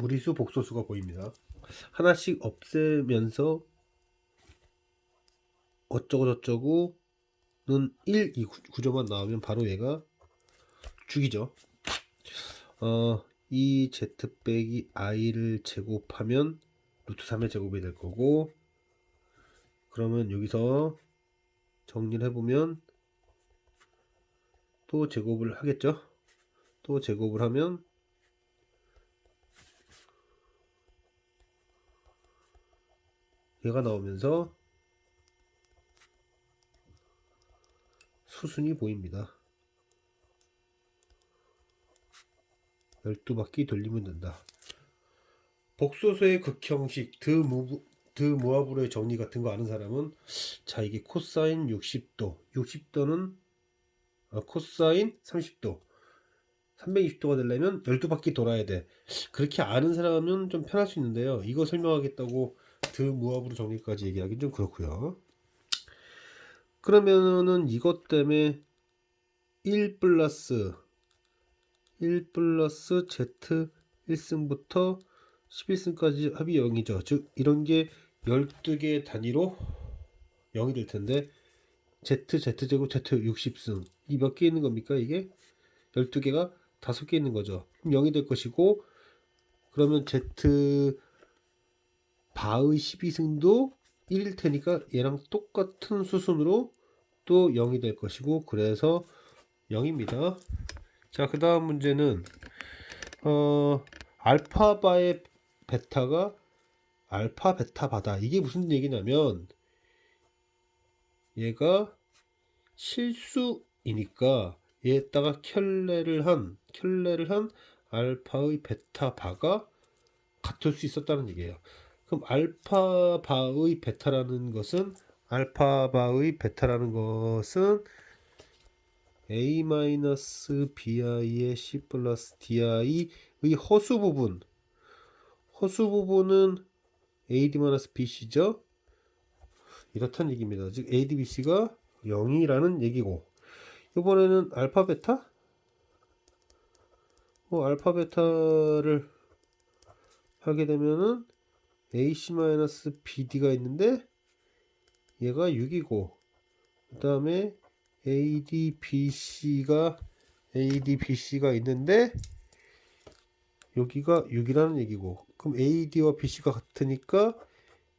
무리수 복소수가 보입니다. 하나씩 없애면서 어쩌고 저쩌고는 1, 이 구- 구조만 나오면 바로 얘가 죽이죠. 어, 이 z 빼기 i를 제곱하면 루트 3의 제곱이 될 거고 그러면 여기서 정리를 해보면 또 제곱을 하겠죠. 또 제곱을 하면 얘가 나오면서 수순이 보입니다. 12바퀴 돌리면 된다. 복소수의 극형식 드무, 드무하브로의 정리 같은 거 아는 사람은 자 이게 코사인 60도 60도는 아, 코사인 30도 320도가 되려면 12바퀴 돌아야 돼 그렇게 아는 사람은 좀 편할 수 있는데요 이거 설명하겠다고 드무합으로 정리까지 얘기하기 좀 그렇고요 그러면은 이것 때문에 1 플러스 1 플러스 z 1승부터 11승까지 합이 0이죠. 즉 이런 게 12개의 단위로 0이 될 텐데 z z제곱 z 60승 이 몇 개 있는 겁니까 이게? 12개가 5개 있는 거죠. 그럼 0이 될 것이고 그러면 z 바의 12승도 1일 테니까 얘랑 똑같은 수순으로 또 0이 될 것이고 그래서 0입니다. 자, 그 다음 문제는 어, 알파바의 베타가 알파 베타 바다. 이게 무슨 얘기냐면 얘가 실수이니까 얘에다가 켤레를 한 켤레를 한 알파의 베타 바가 같을 수 있었다는 얘기예요. 그럼 알파 바의 베타라는 것은 알파 바의 베타라는 것은 a-bi의 c 플러스 di의 허수 부분. 허수 부분은 ad-bc죠? 이렇다는 얘기입니다. 즉 ad-bc가 0이라는 얘기고. 이번에는 알파 베타? 뭐 알파 베타를 하게 되면은 ac-bd가 있는데 얘가 6이고 그 다음에 ADBC가 ADBC가 있는데 여기가 6이라는 얘기고 그럼 AD와 BC가 같으니까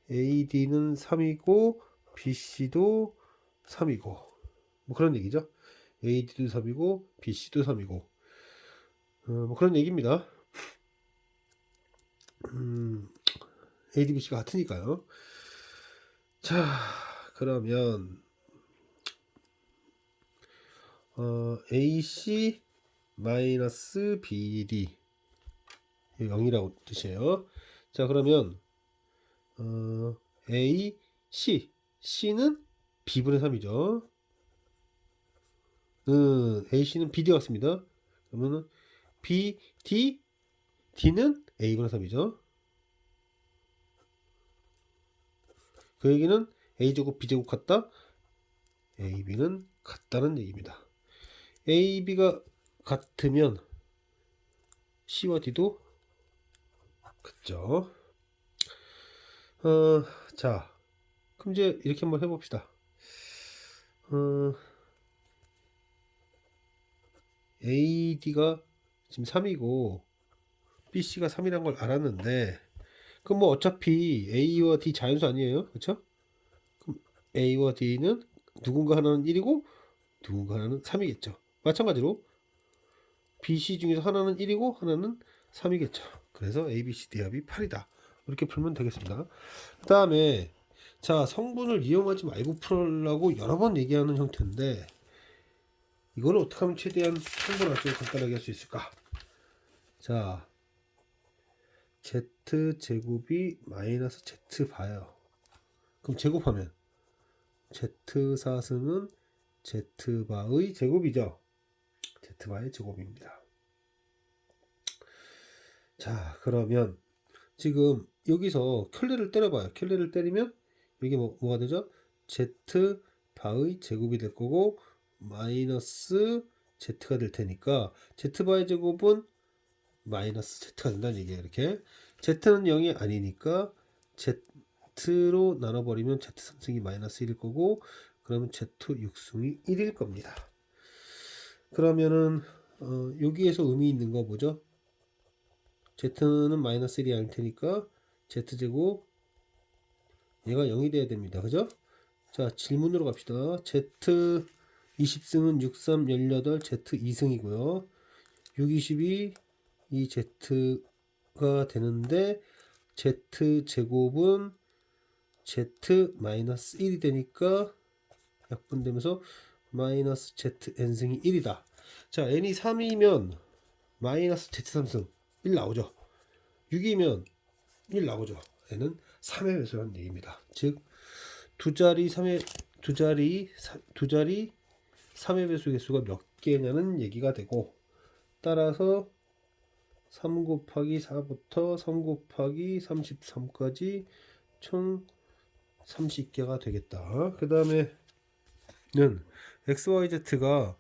AD는 3이고 BC도 3이고 뭐 그런 얘기죠. AD도 3이고 BC도 3이고 어, 뭐 그런 얘기입니다. 음, ADBC가 같으니까요. 자 그러면 어, AC 마이너스 BD 0이라고 뜻이에요. 자 그러면 어, A, C C는 B분의 3이죠. 음, AC는 BD 같습니다. 그러면은 B, D, D는 A분의 3이죠. 그 얘기는 A제곱, B제곱 같다? AB는 같다는 얘기입니다. A, B가 같으면 C와 D도 같죠. 어, 자, 그럼 이제 이렇게 한번 해봅시다. 어, AD가 지금 3이고 BC가 3이란 걸 알았는데 그럼 뭐 어차피 A와 D 자연수 아니에요? 그렇죠? 그럼 A와 D는 누군가 하나는 1이고 누군가 하나는 3이겠죠. 마찬가지로 BC 중에서 하나는 1이고 하나는 3이겠죠. 그래서 ABCD 합이 8이다. 이렇게 풀면 되겠습니다. 그 다음에 자 성분을 이용하지 말고 풀으려고 여러 번 얘기하는 형태인데 이걸 어떻게 하면 최대한 성분을 좀 간단하게 할 수 있을까? 자 z 제곱이 마이너스 z 바요. 그럼 제곱하면 z 사승은 z 바의 제곱이죠. z 바의 제곱입니다. 자 그러면 지금 여기서 켤레를 때려봐요. 켤레를 때리면 이게 뭐, 뭐가 되죠? z 바의 제곱이 될 거고 마이너스 z가 될 테니까 z 바의 제곱은 마이너스 z가 된다는 얘기예요. 이렇게 z는 0이 아니니까 z로 나눠버리면 z 3승이 마이너스 1일 거고 그러면 z 6승이 1일 겁니다. 그러면은 어, 여기에서 의미 있는 거 뭐죠? z는 마이너스 1이 아닐 테니까 z제곱 얘가 0이 돼야 됩니다. 그죠? 자 질문으로 갑시다. z 20승은 6, 3, 18, z 2승이고요. 6, 22, 이 z가 되는데 z 제곱은 z 마이너스 1이 되니까 약분되면서 마이너스 z n승이 1이다. 자 n이 3이면 마이너스 z 3승 1 나오죠. 6이면 1 나오죠. n은 3의 배수라는 얘기입니다. 즉 두 자리 3의 두 자리 사- 두 자리 3의 배수 개수가 몇 개냐는 얘기가 되고 따라서 3 곱하기 4부터 3 곱하기 33까지 총 30개가 되겠다. 그 다음에는 xyz가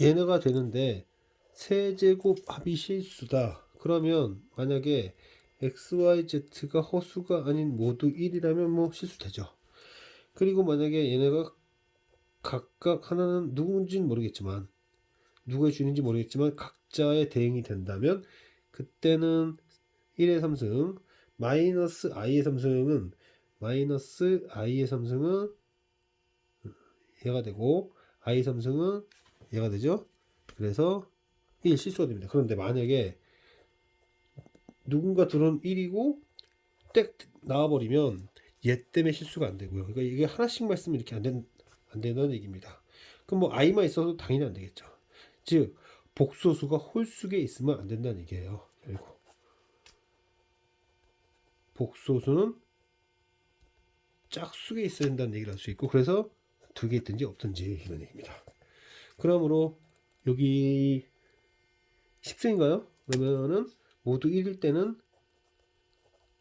얘네가 되는데 세제곱 합이 실수다. 그러면 만약에 xyz가 허수가 아닌 모두 1이라면 뭐 실수되죠. 그리고 만약에 얘네가 각각 하나는 누군지는 모르겠지만 누가 주는지 모르겠지만 각자의 대응이 된다면 그때는 1의 3승 마이너스 i의 3승은 마이너스 i의 3승은 얘가 되고 i 3승은 얘가 되죠. 그래서 1 실수가 됩니다. 그런데 만약에 누군가 들어온 1이고 땡 나와버리면 얘 때문에 실수가 안 되고요. 그러니까 이게 하나씩만 있으면 이렇게 안, 된, 안 된다는 얘기입니다. 그럼 뭐 i만 있어도 당연히 안 되겠죠. 즉 복소수가 홀수에 있으면 안 된다는 얘기예요. 결국 복소수는 짝수에 있어야 된다는 얘기를 할 수 있고 그래서 두 개 있든지 없든지 이런 얘기입니다. 그러므로 여기 10승인가요? 그러면은 모두 1일 때는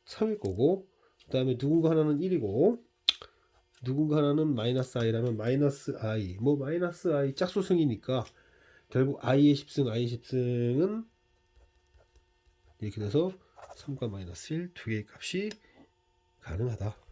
3일 거고 그 다음에 누군가 하나는 1이고 누군가 하나는 마이너스 i라면 마이너스 i 뭐 마이너스 i 짝수승이니까 결국 i의 10승 i의 10승은 이렇게 돼서 3과 마이너스 1 두 개의 값이 가능하다